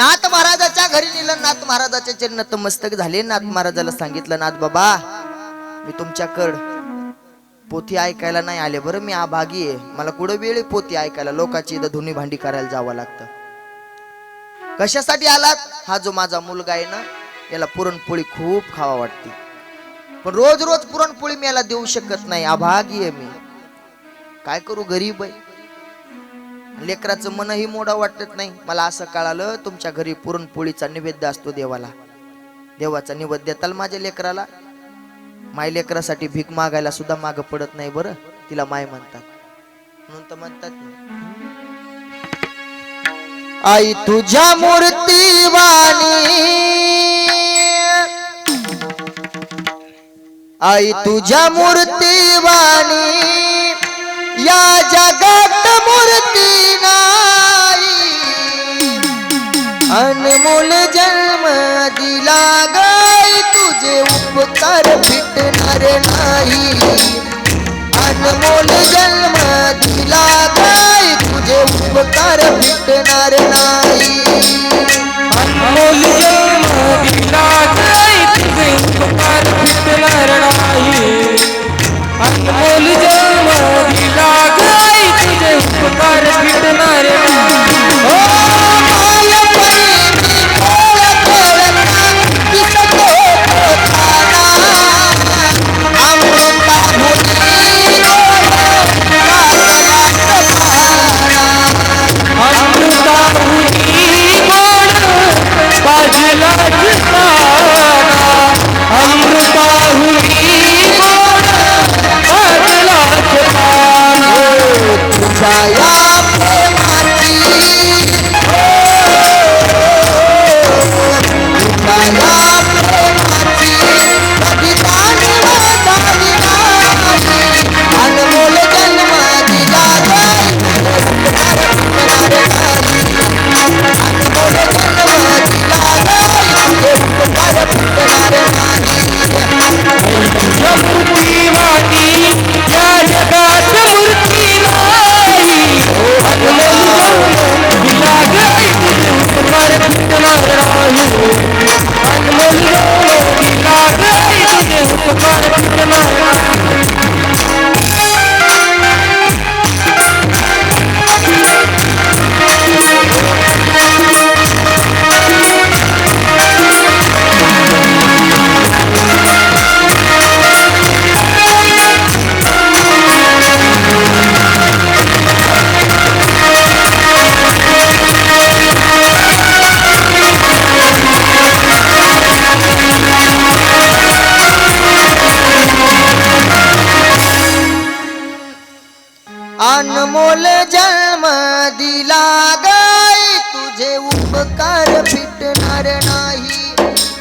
नाथ महाराजाच्या घरी नेलं नाथ महाराजाच्या चरण नतमस्तक झाले. नाथ महाराजाला सांगितलं नाथ बाबा मी तुमच्याकड पोथी ऐकायला नाही आले बरं मी आभागी आहे. मला कुठं वेळ पोथी ऐकायला? लोकांची इथं धुनी भांडी करायला जावं लागतं. कशासाठी आलात? हा जो माझा मुलगा आहे ना याला पुरणपोळी खूप खावा वाटते. पण रोज रोज पुरणपोळी मी याला देऊ शकत नाही. आभागी आहे मी. काय करू गरीब आहे. लेकराचं मनही मोडा वाटत नाही. मला असं कळालं तुमच्या घरी पुरणपोळीचा निवेद्य असतो देवाला. देवाचा निवेद्य देताल माझ्या लेकराला? माय लेकरासाठी भीक मागायला सुद्धा माग पडत नाही बरं? तिला माय म्हणतात. म्हणून तर म्हणतात आई तुझ्या मूर्ती आई तुझ्या मूर्तीवाणी या जगात मूर्ती नाही अनमोल जन्म दिला गाय तुझे उपकार फिटणार नाही। अनमोल जन्म दिला गाय तुझे उपकार फिटणार नाही। अनमोल जन्म दिला गाय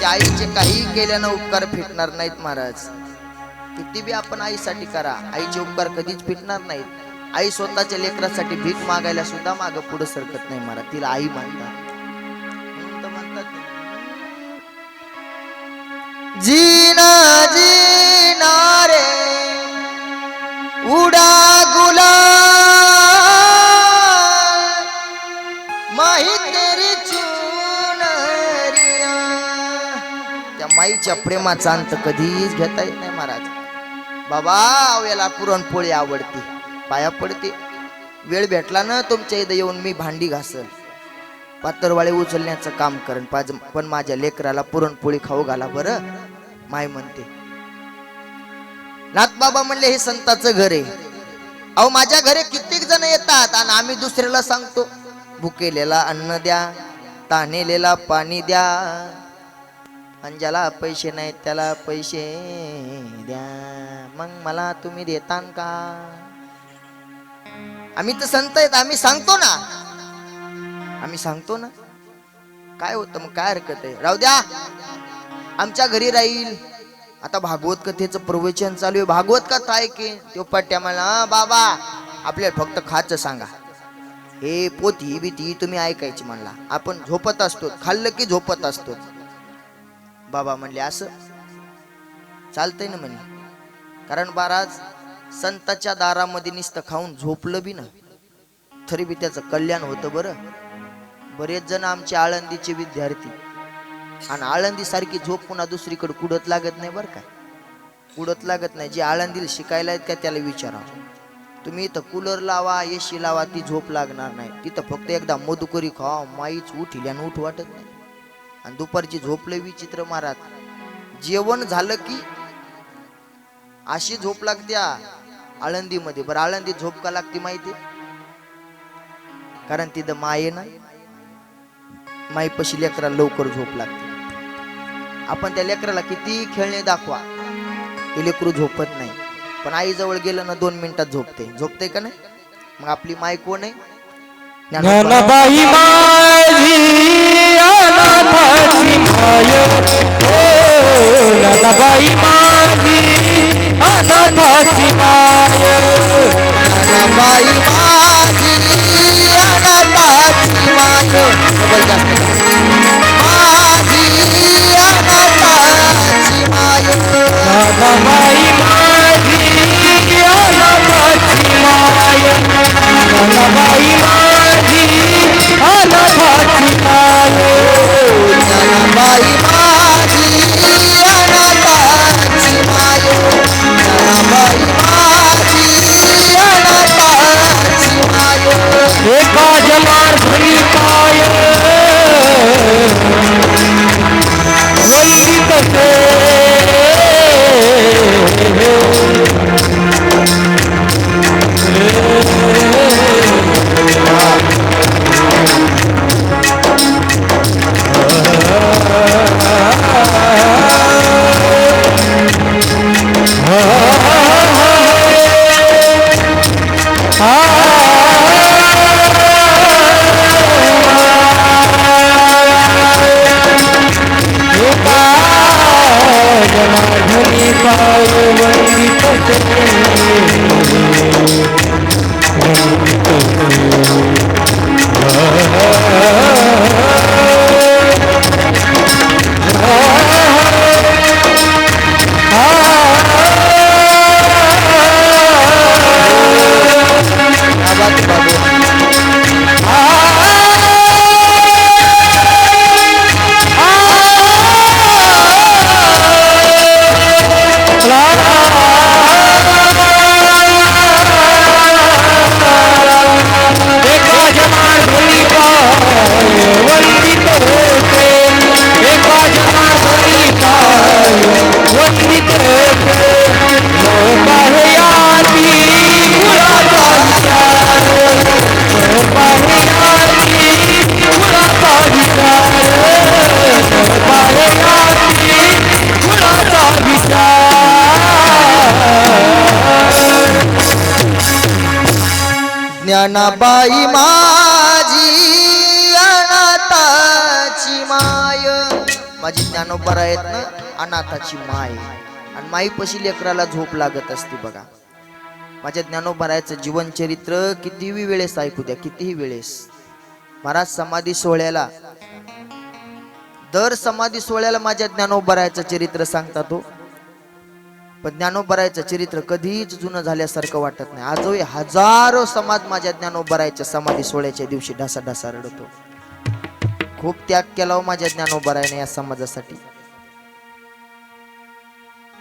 आईचे काही केल्यानं उपकार फिटणार नाहीत महाराज. किती बी आपण आईसाठी करा आईचे उपकार कधीच फिटणार नाहीत. आई स्वतःच्या लेकरासाठी भीक मागायला सुद्धा माग पुढे सरकत नाही महाराज तिला आई म्हणतात. म्हणतात जीना जीना रे उडा गुला त्या प्रेमाचा अंत कधीच घेता येत नाही महाराज. बाबा याला पुरणपोळी आवडते पाया पडते. वेळ भेटला ना तुमच्या इथं येऊन मी भांडी घासल पातरवाळे उचलण्याचं काम करण. पाज- पण माझ्या लेकराला पुरणपोळी खाऊ घाला बरं माय म्हणते. नाथबाबा म्हणले हे संताचं घर आहे. अहो माझ्या घरी कित्येक जण येतात आणि आम्ही दुसऱ्याला सांगतो भुकेलेला अन्न द्या तानेलेला पाणी द्या. आणि ज्याला पैसे नाहीत त्याला पैसे द्या. मग मला तुम्ही देतान का? आम्ही तर संत आहेत आम्ही सांगतो ना. आम्ही सांगतो ना. काय होतं मग काय हरकत आहे? राहू द्या. आमच्या घरी राहील. आता भागवत कथेचं प्रवचन चालू आहे. भागवत कथा आहे की तो पट्ट्या मला बाबा आपल्याला फक्त खायचं सांगा. हे पोथी बिती तुम्ही ऐकायची म्हणला. आपण झोपत असतो खाल्लं की झोपत असतो. बाबा म्हणले असं. चालतंय ना म्हणे कारण महाराज संताच्या दारामध्ये नुसतं खाऊन झोपलं बी ना. तरी बी त्याचं कल्याण होतं बरं. बरेच जण आमचे आळंदीचे विद्यार्थी. आणि आळंदी सारखी झोप पुन्हा दुसरीकडे कुडत लागत नाही बरं का. कुडत लागत नाही. जे आळंदीला शिकायला आहेत का त्याला विचारा तुम्ही इथं कूलर लावा एशी लावा ती झोप लागणार नाही. तिथं फक्त एकदा मधुकरी खा माईच उठील उठ वाटत नाही. आणि दुपारची झोपले विचित्र महाराज जेवण झालं की अशी झोप लागते आळंदीमध्ये. बरं आळंदीत झोप का लागते माहिती? कारण तिथं माये ना माईपाशी लेकराला लवकर झोप लागते. आपण त्या लेकराला किती खेळणे दाखवा. ते लेकरू झोपत नाही. पण आई जवळ गेलं ना दोन मिनिटात झोपते. झोपते का नाही? मग आपली माय कोण आहे? ज्ञानोबा. ज्ञानबाई माझी अनाथाची माय ओ माझी अनाथाची माय माझी अनाथाची माय. माझी अनाथाची माय. ज्ञानोबाई ज्ञानाबाई माझी अनाथाची माय. माझी ज्ञानोबर आहेत ना अनाथाची माय. आणि माईपाशी लेकराला झोप लागत असते बघा. माझ्या ज्ञानोबरायचं जीवन चरित्र कितीही वेळेस ऐकू द्या कितीही वेळेस. महाराज समाधी सोहळ्याला दर समाधी सोहळ्याला माझ्या ज्ञानोबरायचं चरित्र सांगता तो हो. पण ज्ञानोबरायचं चरित्र कधीच जुनं झाल्यासारखं वाटत नाही. आजही हजारो समाज माझ्या ज्ञानोबरायच्या समाधी सोहळ्याच्या दिवशी ढासा ढासा रडतो. खूप त्याग केला हो माझ्या ज्ञानोबरायने या समाजासाठी.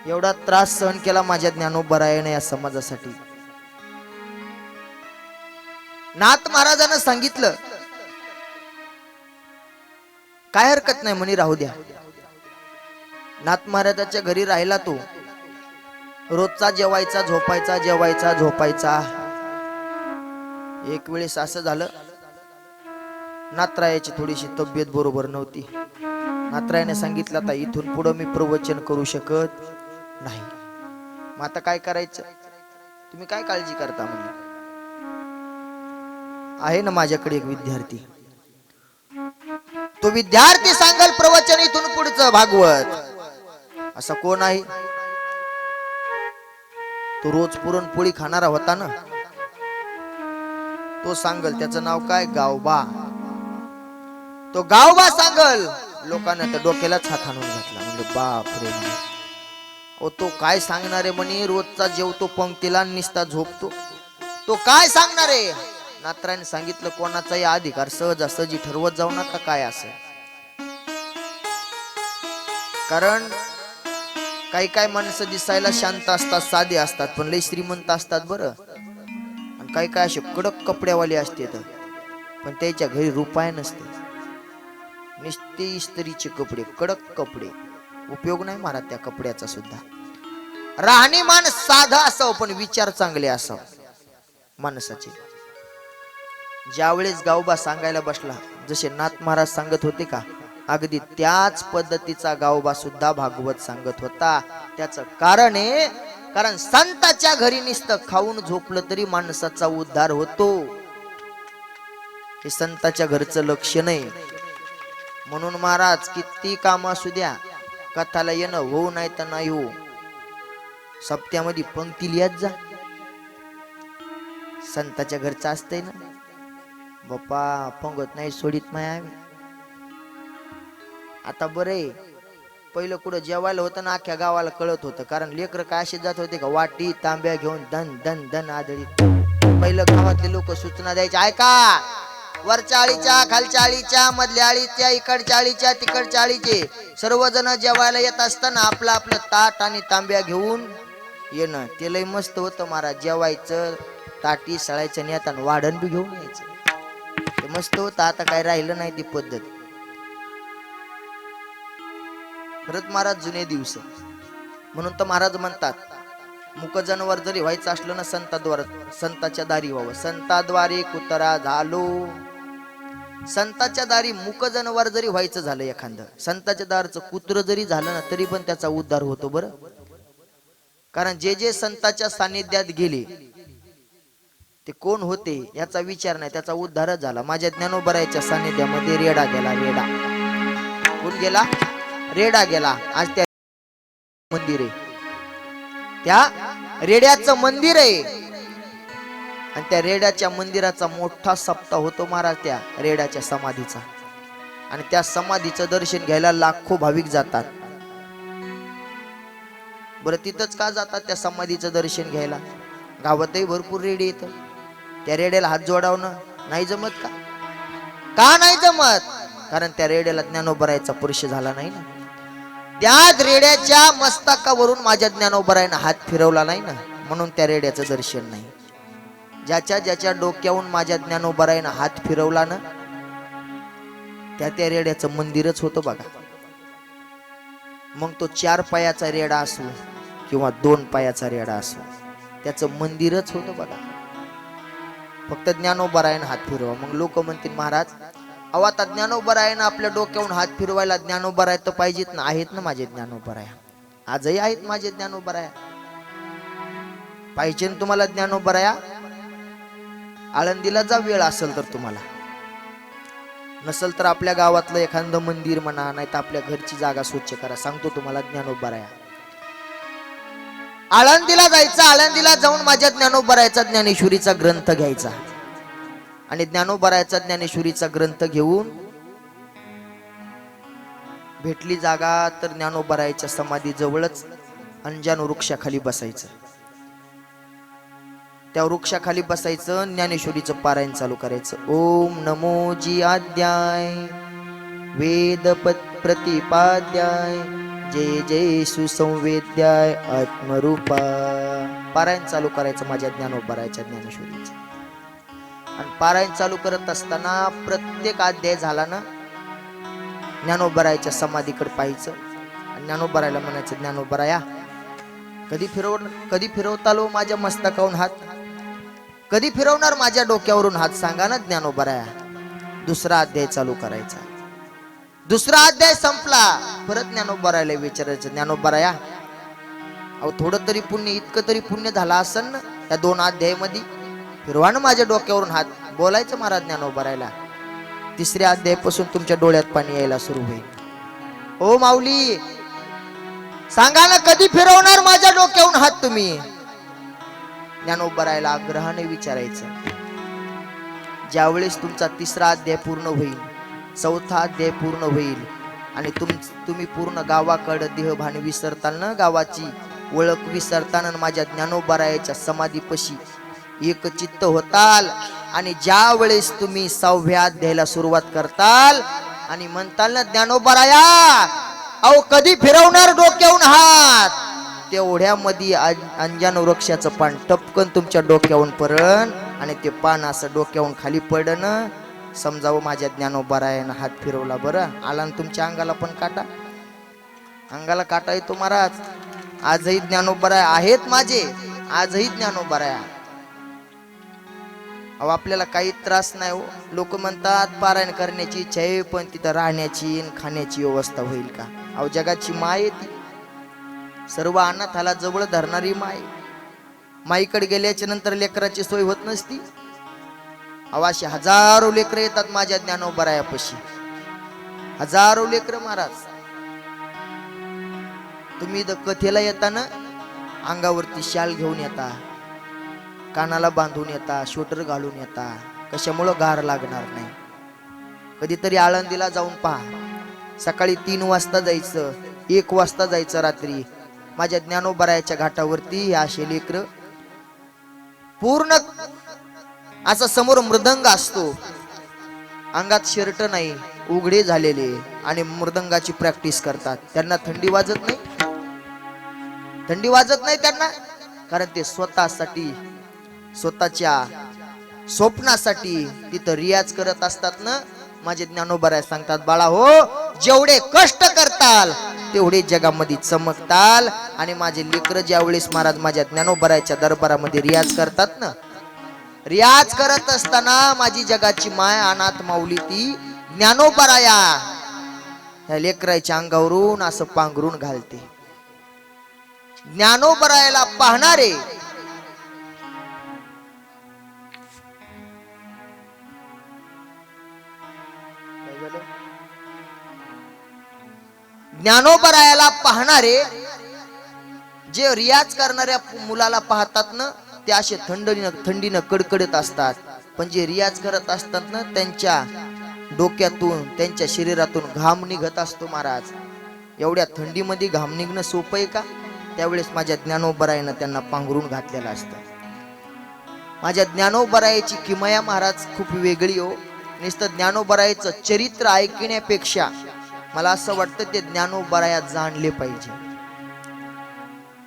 एवढा त्रास सहन केला माझ्या ज्ञानोबरायने या समाजासाठी. नाथ महाराजांना सांगितलं काय हरकत नाही म्हणे राहू द्या. नाथ महाराजाच्या घरी राहिला तो. रोजचा जेवायचा झोपायचा जेवायचा झोपायचा. एक वेळेस असं झालं. नात्रायाची थोडीशी तब्येत बरोबर नव्हती. नात्रायाने सांगितलं आता इथून पुढं मी प्रवचन करू शकत नाही. मग आता काय करायचं? तुम्ही काय काळजी करता म्हणजे आहे ना माझ्याकडे एक विद्यार्थी. तो विद्यार्थी सांगाल प्रवचन इथून पुढचं भागवत. असा कोण आहे? तो रोज पुरणपोळी खाणारा होता ना? तो सांगल त्याचं नाव काय? गावबा. तो गावबा सांगल. लोकांना त्या डोक्यालाच हात आणून घातला. म्हणजे बाप रे ओ तो काय सांगणार आहे म्हणे? रोजचा जेवतो पंक्तीला निसता झोपतो. तो काय सांगणार आहे? नात्राने सांगितलं कोणाचाही अधिकार सहजासहजी ठरवत जाऊ नका काय असं. कारण काही काय माणसं दिसायला शांत असतात साधे असतात पण लय श्रीमंत असतात बरं. आणि काही काय असे कडक कपड्यावाले असते पण त्याच्या घरी रुपाय नसते. नुसते इस्त्रीचे कपडे कडक कपडे. उपयोग नाही मारा त्या कपड्याचा सुद्धा. राहणीमान साधा असावं पण विचार चांगले असावं. माणसाचे. ज्यावेळेस गावबा सांगायला बसला जसे नाथ महाराज सांगत होते का अगदी त्याच पद्धतीचा गावबा सुद्धा भागवत सांगत होता. त्याचं कारण आहे कारण संताच्या घरी नुसतं खाऊन झोपलं तरी माणसाचा उद्धार होतो. हे संताच्या घरचं लक्ष नाही. म्हणून महाराज किती काम असू द्या कथाला येणं होऊ नाही तर नाही हो सप्त्यामध्ये पंक्ती लिहत जा. संताच्या घरचं असतंय ना. बाप्पा पंगत नाही सोडित नाही आम्ही आता बरे आहे. पहिलं कुठं जेवायला होतं ना अख्ख्या गावाला कळत होतं. कारण लेकर काय असे जात होते का वाटी तांब्या घेऊन धन धन धन आदळीत. पहिलं गावातले लोक सूचना द्यायचे ऐका वरच्या आळीच्या खालच्या आळीच्या मधल्या आळीच्या इकडच्या आळीच्या तिकडच्या आळीचे सर्वजण जेवायला येत असताना आपलं आपलं ताट आणि तांब्या घेऊन येणं. ते लय मस्त होतं महाराज. जेवायचं ताटी सळायचं आणि आता वाढण बी घेऊन यायचं. ते मस्त होतं. आता काय राहिलं नाही ती पद्धत. खरंच महाराज जुने दिवस. म्हणून तर महाराज म्हणतात मुक जनावर जरी व्हायचं असलं ना संताद्वार संताच्या दारी व्हावं. संताद्वारे कुतरा झालो. संताच्या दारी मुक जनावर जरी व्हायचं झालं एखादं संताच्या दारचं कुत्र जरी झालं ना तरी पण त्याचा उद्धार होतो बरं. कारण जे जे संताच्या सानिध्यात गेले ते कोण होते याचा विचार नाही त्याचा उद्धारच झाला. माझ्या ज्ञानोबरायच्या सानिध्यामध्ये रेडा गेला रेडा. कोण गेला? रेडा गेला. आज त्या मंदिर. आहे त्या रेड्याचं मंदिर आहे. आणि त्या रेड्याच्या मंदिराचा मोठा सप्ताह होतो महाराज त्या रेड्याच्या समाधीचा. आणि त्या समाधीचं दर्शन घ्यायला लाखो भाविक जातात. बरं तिथंच का जातात त्या समाधीचं दर्शन घ्यायला? गावातही भरपूर रेडी येत त्या रेड्याला हात जोडावणं नाही जमत का? का नाही जमत? कारण त्या रेड्याला ज्ञानोबरायचा पुरुष झाला नाही ना? त्याच रेड्याच्या मस्तकावरून माझ्या ज्ञानोबरायनं हात फिरवला नाही ना? म्हणून त्या रेड्याचं दर्शन नाही. ज्याच्या ज्याच्या डोक्याहून माझ्या ज्ञानोबरायनं हात फिरवला ना त्या त्या रेड्याचं मंदिरच होतं बघा. मग तो चार पायाचा रेडा असो किंवा दोन पायाचा रेडा असो त्याचं मंदिरच होतं बघा. फक्त ज्ञानोबरायनं हात फिरवा. मग लोक म्हणतील महाराज अहो आता ज्ञान उबर आहे ना आपल्या डोक्याहून हात फिरवायला ज्ञान उबर आहे तर पाहिजेत ना. आहेत ना माझे ज्ञान उबर आहे आजही आहेत माझे ज्ञान उभं आहे पाहिजे ना तुम्हाला ज्ञानोबराया आळंदीला जा वेळ असेल तर तुम्हाला. नसल तर आपल्या गावातलं एखादं मंदिर म्हणा नाही तर आपल्या घरची जागा स्वच्छ करा. सांगतो तुम्हाला ज्ञान उभं ज्ञानोबराया आळंदीला जायचं आळंदीला जाऊन माझ्या ज्ञानोबरायचा ज्ञानेश्वरीचा ग्रंथ घ्यायचा. आणि ज्ञानोबरायचा ज्ञानेश्वरीचा ग्रंथ घेऊन भेटली जागा तर ज्ञानोबरायच्या समाधी जवळच अंजान वृक्षाखाली बसायचं. त्या वृक्षाखाली बसायचं ज्ञानेश्वरीचं पारायण चालू करायचं. ओम नमो जी आद्याय वेद प्रतिपाद्याय जय जय सुसंवेद्याय आत्मरूपा. पारायण चालू करायचं माझ्या ज्ञानोबरायच्या ज्ञानेश्वरीचं. आणि पारायण चालू करत असताना प्रत्येक अध्याय झाला ना ज्ञानोबरायच्या समाधीकडे पाहायचं. आणि ज्ञानोबरायला म्हणायचं ज्ञानोबराया कधी फिरव कधी फिरवतालो माझ्या मस्तकावून हात? कधी फिरवणार माझ्या डोक्यावरून हात? सांगा ना ज्ञानोबराया. दुसरा अध्याय चालू करायचा. दुसरा अध्याय संपला. परत ज्ञानोबरायला विचारायचं ज्ञानोबराया अहो थोडं तरी पुण्य इतकं तरी पुण्य झालं असन ना त्या दोन अध्यायामध्ये? फिरवा माझ्या डोक्यावरून हात. बोलायचं महाराज उभारायला तिसऱ्या अध्यायापासून तुमच्या डोळ्यात पाणी यायला सुरू होईल. ओ माऊली. सांगा ना कधी फिरवणार माझ्या डोक्यावरून हात तुम्ही? ज्ञानोबरायला आग्रहाने विचारायचं. ज्यावेळेस तुमचा तिसरा अध्याय पूर्ण होईल चौथा अध्याय पूर्ण होईल आणि तुम तुम्ही पूर्ण गावाकडं देहभान विसरताल ना गावाची ओळख विसरताना माझ्या ज्ञानोबरायाच्या समाधीपशी एक चित्त होताल आणि ज्या वेळेस तुम्ही सहाव्या अध्यायाला सुरुवात करताल आणि म्हणताल ना ज्ञानोबराया अहो कधी फिरवणार डोक्याहून हात? तेवढ्यामध्ये अं- अंजान वृक्षाचं पान टपकन तुमच्या डोक्याहून पडन आणि ते पान असं डोक्याहून खाली पडन. समजावं माझ्या ज्ञानोबरायानं हात फिरवला बरं. आला ना तुमच्या अंगाला पण काटा? अंगाला काटा येतो महाराज. आजही ज्ञानोबराय आहेत माझे. आजही ज्ञानोबराया. अहो आपल्याला काही त्रास नाही हो. लोक म्हणतात पारायण करण्याची इच्छा आहे पण तिथं राहण्याची आणि खाण्याची व्यवस्था होईल का? अहो जगाची माय आहे ती. सर्व अनाथाला जवळ धरणारी माय माईकडे गेल्याच्यानंतर लेकराची सोय होत नसती. अहो अशी हजारो लेकरं येतात माझ्या ज्ञानोबरायापाशी. हजारो लेकरं महाराज. तुम्ही इथं कथेला येताना अंगावरती शाल घेऊन येता. कानाला बांधून येता शोटर घालून येता. कशामुळं गार लागणार नाही? कधीतरी आळंदीला जाऊन पहा. सकाळी तीन वाजता जायचं एक वाजता जायचं रात्री. माझ्या ज्ञानोबरायाच्या घाटावरती हे असे लेकर. पूर्ण असा समोर मृदंग असतो. अंगात शर्ट नाही उघडे झालेले आणि मृदंगाची प्रॅक्टिस करतात. त्यांना थंडी वाजत नाही? थंडी वाजत नाही त्यांना? कारण ते स्वतःसाठी स्वतःच्या स्वप्नासाठी तिथं रियाज करत असतात ना? माझे ज्ञानोबराय सांगतात बाळा हो जेवढे कष्ट करताल तेवढे जगामध्ये चमकताल. आणि माझे लेकर ज्यावेळेस महाराज माझ्या ज्ञानोबरायच्या दरबारामध्ये रियाज करतात ना? रियाज करत असताना माझी जगाची माय अनाथ माऊली ती ज्ञानोबराया ह्या लेकराच्या अंगावरून असं पांघरून घालते. ज्ञानोबरायाला पाहणारे ज्ञानोबरायाला पाहणारे जे रियाज करणाऱ्या मुलाला पाहतात ना ते असे थंडीनं थंडीनं कडकडत असतात. पण जे रियाज करत असतात ना त्यांच्या डोक्यातून त्यांच्या शरीरातून घाम निघत असतो महाराज. एवढ्या थंडीमध्ये घाम निघणं सोपं आहे का? त्यावेळेस माझ्या ज्ञानोबरायनं त्यांना पांघरून घातलेलं असतं. माझ्या ज्ञानोबरायाची किमया महाराज खूप वेगळी हो. नुसतं ज्ञानोबरायचं चरित्र ऐकण्यापेक्षा मला असं वाटतं ते ज्ञानोबरायात जाणले पाहिजे.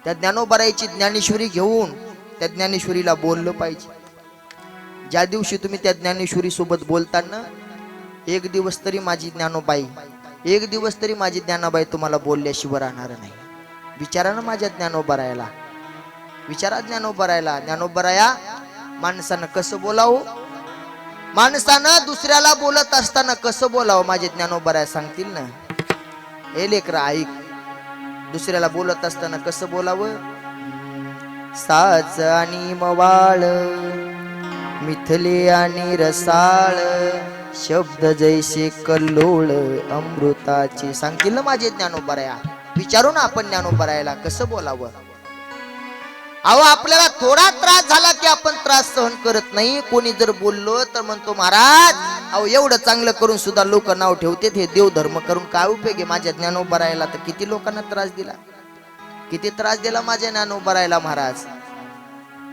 त्या ज्ञानोबरायाची ज्ञानेश्वरी घेऊन त्या ज्ञानेश्वरीला बोललं पाहिजे. ज्या दिवशी तुम्ही त्या ज्ञानेश्वरी सोबत बोलताना एक दिवस तरी माझी ज्ञानोबाई एक दिवस तरी माझी ज्ञानाबाई तुम्हाला बोलल्याशिवाय राहणार नाही. विचारा ना माझ्या ज्ञानोबरायाला. विचारा ज्ञानोबरायला ज्ञानोबराया माणसानं कसं बोलावं? माणसानं दुसऱ्याला बोलत असताना कसं बोलावं? माझे ज्ञानोबराय सांगतील ना? हे लेकर ऐक. दुसऱ्याला बोलत असताना कसं बोलावं? साज आणि मवाळ मिथले आणि रसाळ शब्द जैसे कल्लोळ अमृताचे. सांगतील ना माझे ज्ञानोबराया विचारू ना आपण ज्ञानोबरायाला कसं बोलावं? अहो आपल्याला थोडा त्रास झाला की आपण त्रास सहन करत नाही. कोणी जर बोललो तर म्हणतो महाराज अहो एवढं चांगलं करून सुद्धा लोक नाव ठेवतात हे देवधर्म करून काय उपयोग आहे? माझ्या ज्ञान उबरायला तर किती लोकांना त्रास दिला? किती त्रास दिला माझ्या राहिला महाराज?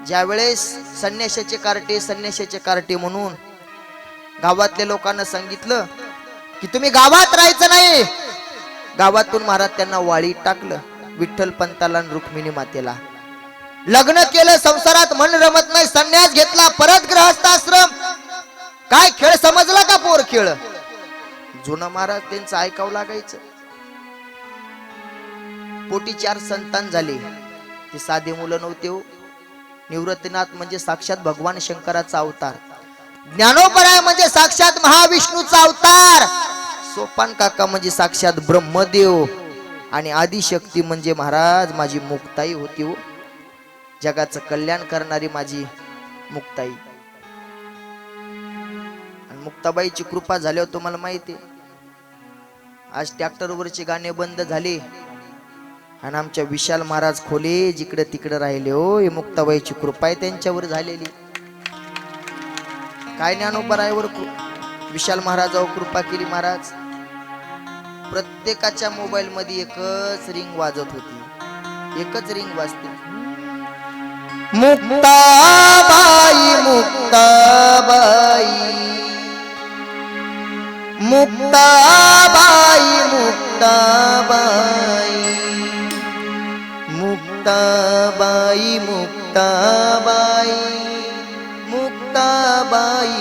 ज्या वेळेस संन्याशाचे कार्टे संन्याशाचे कार्टे म्हणून गावातल्या लोकांना सांगितलं की तुम्ही गावात राहायचं नाही. गावातून महाराज त्यांना वाळीत टाकलं विठ्ठल पंताला रुक्मिणी मातेला. लग्न केलं संसारात मन रमत नाही संन्यास घेतला परत ग्रहस्थाश्रम काय खेळ समजला का पोर खेळ? जुनं महाराज त्यांचं ऐकावं लागायचं. पोटी चार संतान झाले. ते साधे मुलं नव्हते हो. निवृत्तीनाथ म्हणजे साक्षात भगवान शंकराचा अवतार. ज्ञानोपराय म्हणजे साक्षात महाविष्णूचा अवतार. सोपान काका म्हणजे साक्षात ब्रह्मदेव. आणि आदिशक्ती म्हणजे महाराज माझी मुक्ताई होती हो. जगाचं कल्याण करणारी माझी मुक्ताई. आणि मुक्ताबाईची कृपा झाल्यावर तुम्हाला माहिती आहे. आज ट्रॅक्टरवरचे गाणे बंद झाले. आणि आमच्या विशाल महाराज खोले जिकडे तिकडे राहिले हो हे मुक्ताबाईची कृपा आहे त्यांच्यावर झालेली. काय ज्ञानोबरायवर विशाल महाराजावर कृपा केली महाराज. प्रत्येकाच्या मोबाईल मध्ये एकच रिंग वाजत होती. एकच रिंग वाजते. मुक्ताबाई मुक्ताबाई. मुक्ताबाई मुक्ताबाई. मुक्ताबाई मुक्ताबाई. मुक्ताबाई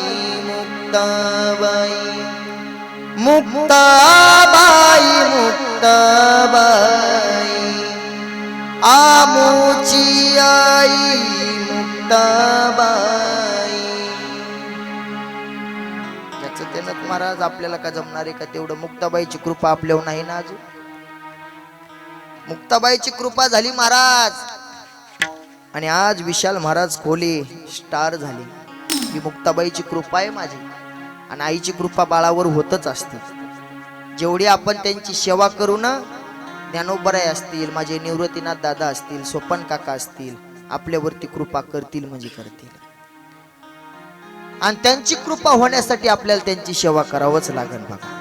मुक्ताबाई. मुक्ताबाई मुक्ताबाई. मुक्ताबाई आमोची आई मुक्ताबाई त्याचं त्यानं महाराज आपल्याला का जमणार आहे का? तेवढं मुक्ताबाईची कृपा आपल्यावर नाही ना अजून? मुक्ताबाईची कृपा झाली महाराज. आणि आज विशाल महाराज खोले स्टार झाले. ही मुक्ताबाईची कृपा आहे माझी. आणि आईची कृपा बाळावर होतच असते. जेवढी आपण त्यांची सेवा करू ना ज्ञानोबराय असतील माझे निवृत्तीनाथ दादा असतील सोपन काका असतील आपल्यावरती कृपा करतील म्हणजे करतील. आणि त्यांची कृपा होण्यासाठी आपल्याला त्यांची सेवा करावंच लागेल बघा.